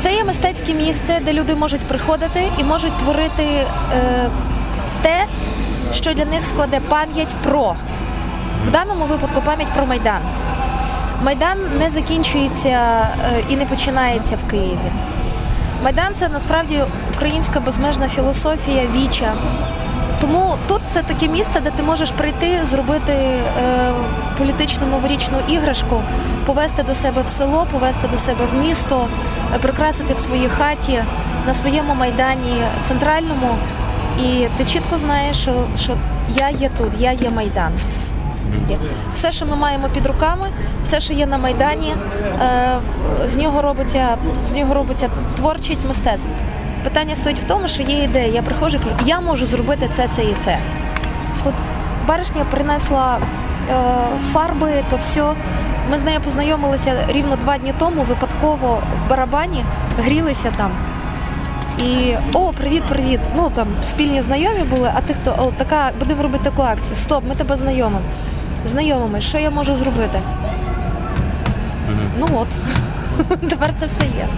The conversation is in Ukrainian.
Це є мистецьке місце, де люди можуть приходити і можуть творити е, те, що для них складе пам'ять про. В даному випадку пам'ять про Майдан. Майдан не закінчується е, і не починається в Києві. Майдан це насправді українська безмежна філософія віча. Тому тут це таке місце, де ти можеш прийти, зробити е, політичну новорічну іграшку, повезти до себе в село, повезти до себе в місто, е, прикрасити в своїй хаті, на своєму майдані центральному. І ти чітко знаєш, що, що я є тут, я є майдан. Все, що ми маємо під руками, все, що є на майдані, е, з нього робиться з нього робиться творчість мистецтво. Питання стоїть в тому, що є ідея. Я приходжу, кажу, я можу зробити це, це і це. Тут баришня принесла е, фарби, то все. Ми з нею познайомилися рівно два дні тому, випадково в барабані, грілися там. І о, привіт, привіт. Ну там спільні знайомі були, а ти хто? О, така, будемо робити таку акцію. Стоп, ми тебе знайомимо. Знайомими, що я можу зробити? Ну от, тепер це все є.